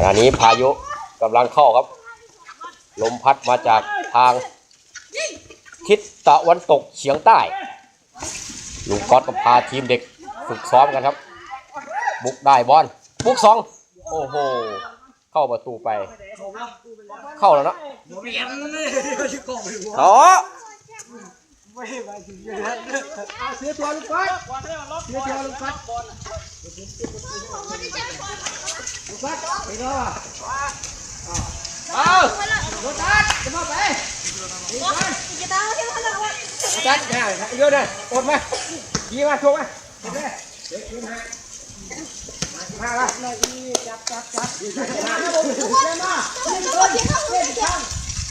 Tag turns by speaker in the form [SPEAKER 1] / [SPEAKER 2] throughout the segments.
[SPEAKER 1] ขณะนี้พายุกำลังเข้าครับ ลมพัดมาจากทางทิศตะวันตกเฉียงใต้ลุงก๊อตก็พาทีมเด็กฝึกซ้อมกันครับ บุกได้บอลบุกสองโอ้โห เข้าประตูไป เข้าแล้วเนา ะต่อ
[SPEAKER 2] เสียตัวลูกฟัดเสียตัวลูกฟัดลูกฟัดไปรอเอาลูกฟัดจะมาไปจัดง่ายเยอะเลยอดมายีมาโชว์มาเห็นไหมเด็กยืนให้มาละเลยอีจับจับจับมาครับผมเล่นมาเล่นก่อนเล่นข้าง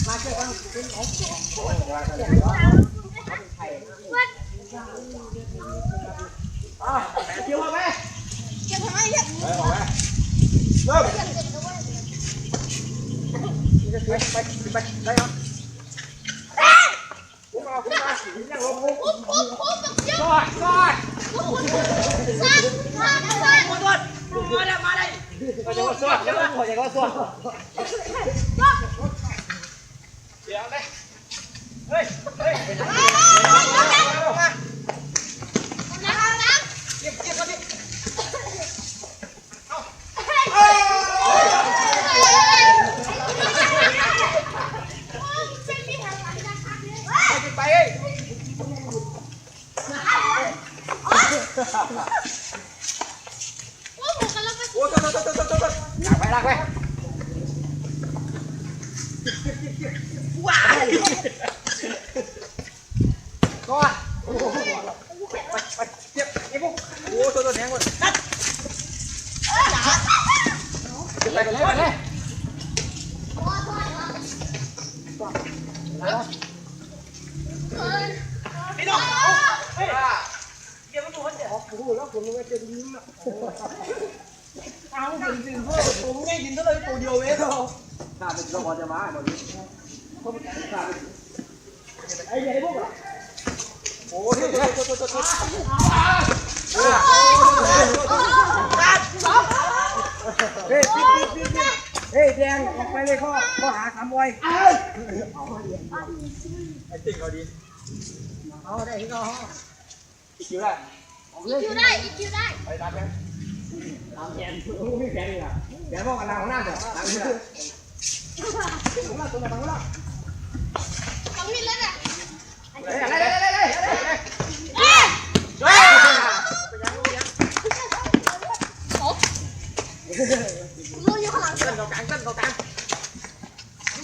[SPEAKER 2] มาเจอกันเป็นของ Ôi, trời ơi, xoa. Đi ăn đây. า ไปเลยไปเลยพี่น้องเฮ้ยเดี๋ยวมาดูเขาเดี๋ยวโอ้โหแล้วผมไม่เจ็บยิ้มอะเอาเป็นจริงเพื่อผมไม่ยินเท่าไรตัวเดียวเองถ้าเป็นก็พอจะมาหมดไอ้ใหญ่พวกอะโอ้ยตัวตัวตัวตัว เฮ้ยปิ๊บปิ๊บปิ๊บปิ๊บเฮ้ยแดงออกไปเลยข้อข้อหาขโมยไอ้ติ่งเขาดีเอาได้ก็อีกคิวได้ไปตามแกตามแกนโอ้ไม่แกนเลยอ่ะแกนบอกกันนางของน้าเถอะนางนี่แหละของน้าตัวไหนของน้าเฮ้ยอะ เต้นตรงกลางเต้นตรงกลาง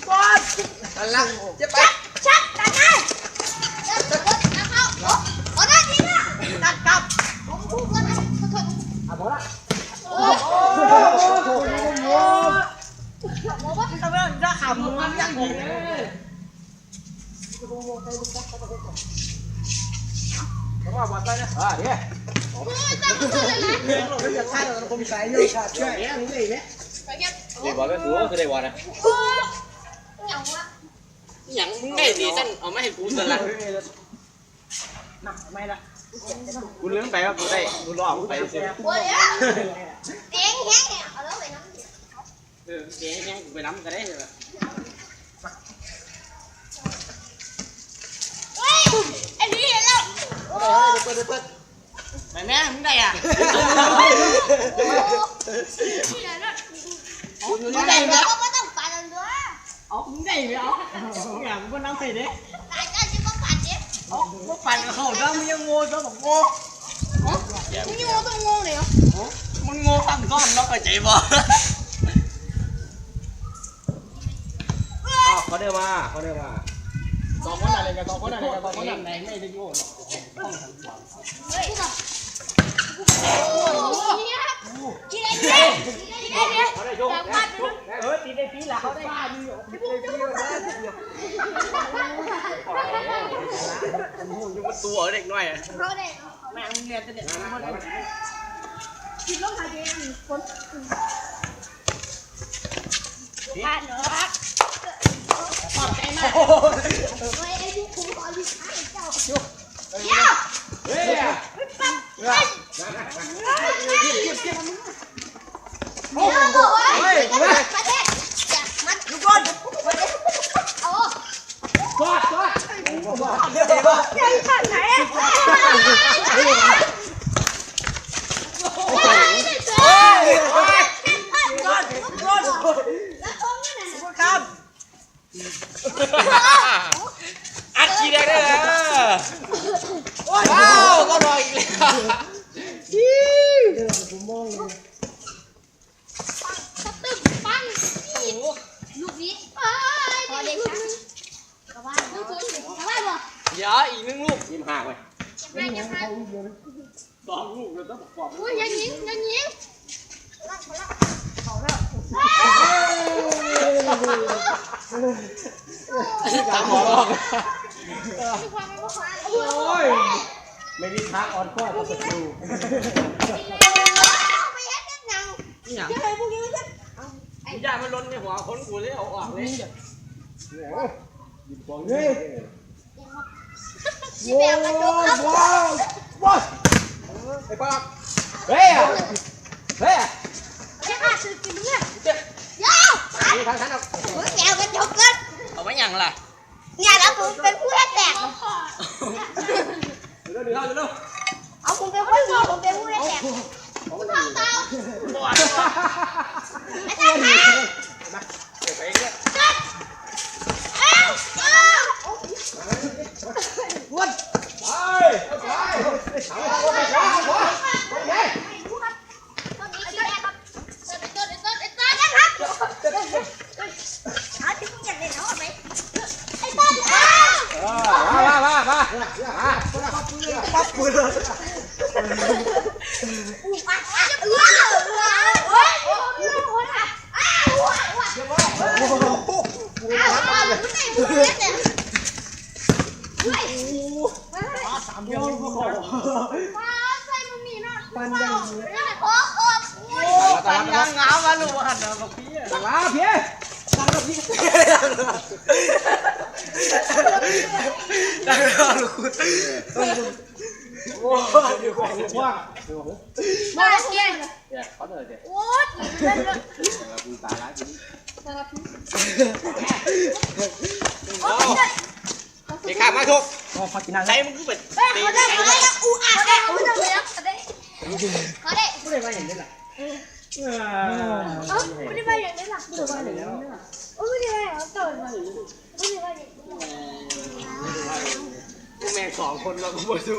[SPEAKER 2] บอลนั่นละเจ็บไปอะพอละโอ้โหโอ้โหทำไมจะขำมันยังดีเลยต้องว่าบอลไปนะอ่าเดี๋ยวเราจะฆ่าเราคงใส่เยอะค่ะช่วยแย่นี่เลยเนี่ย
[SPEAKER 1] เดี๋ยวบอลก็ถือว่าคือได้บอลนะ
[SPEAKER 3] อย่างมึงได้ดีสั้นเอาไมาให้กูสลัด
[SPEAKER 2] หนักไม่ละ
[SPEAKER 3] กูลืมไปว่ากูได้กูรอกูไปสิเออเดี๋ยวยังกูไปน้ำก็ได้เลย
[SPEAKER 2] เปิดเปิด
[SPEAKER 3] ไปแม่มึงได้อ่ะมึงได้ไหมเอามึงได้ไหมเอาอย่างมึงก็น้ำไปเด้เอาพวกปั่นกับเขาแล้วมึงยังโง่ซะบอกโง่มึงโง่ตั้งก้อนแล้วก็ใจบ่
[SPEAKER 1] เขาได้มาเขาได้มา
[SPEAKER 2] สองคนอะไรกันสองคนอะไรกันสองคนอะไรไม่ได้โง่ เออตีได้ปีละเขาได้บ้าดีอยู่
[SPEAKER 3] อยู่มาตัวเด็กน้อยอะ
[SPEAKER 2] แม่มึงเรียนแต่เด็กมันอะไร
[SPEAKER 1] เฮ้ย
[SPEAKER 2] เฮ้ย
[SPEAKER 1] สอ Bye. งลูกเลยต้องบอก
[SPEAKER 2] อุ้ยอยังยิงอยังยิง
[SPEAKER 1] ตามหมอลอก
[SPEAKER 2] มีความไม่ว่า
[SPEAKER 1] โอ้ยไม่มีทางอ่อนข้อต่อศัตรู
[SPEAKER 2] ไปเฮ็ดยัง
[SPEAKER 1] นี่อย่าง
[SPEAKER 2] จะให้พวกนี้มันจะ
[SPEAKER 1] ยามันล้นในหัวคนกูเลยเอาออกเลย หยิบฟองเลย
[SPEAKER 2] มีแบ
[SPEAKER 1] อกเฮ้ย
[SPEAKER 2] Wow, wow, wow. Hey, Bob.
[SPEAKER 1] There. There. Chắc là sự kì đúng rồi. Vô.
[SPEAKER 2] Thằng nghèo cái chục lên. Ông mấy nhận là. Nhà đã
[SPEAKER 3] phụ bên cuối hết. Được được. Ông cũng bên
[SPEAKER 2] cuối gì, cũng bên cuối hết. มึงนี่
[SPEAKER 1] เนาะปันยั
[SPEAKER 2] ง
[SPEAKER 1] ขอ
[SPEAKER 2] ขอบ
[SPEAKER 3] ปันยังงามมาลูกหันเนาะกับพี่
[SPEAKER 1] มาเพี้ยตั้งกับพี่
[SPEAKER 3] ดังรอลูก
[SPEAKER 1] โอ้ยเดี๋ยวของว่าง đang lo luôn Wow, quá. Mana sekian?
[SPEAKER 3] Ya, pada aja. What? Salah buta lagi. Salah
[SPEAKER 2] buta. Để khám ai thuộc Đây cũng phải Có đây, có đây, u à đây Có đây, có đây Có đây Có đây bay đến là Ờ, có đây bay đến
[SPEAKER 1] là Có đây bay đến là Có đây bay đến là แหละ
[SPEAKER 2] เอ้าไม่ได้มาอย่างนี้หรอไม่ได้มาอย่างนี้หรอโอ้ไม่ได้มาอย่างนี้ตื่นมาไม่ได้มาอย่างนี้
[SPEAKER 1] กูแม่สองคนเราก็มาดู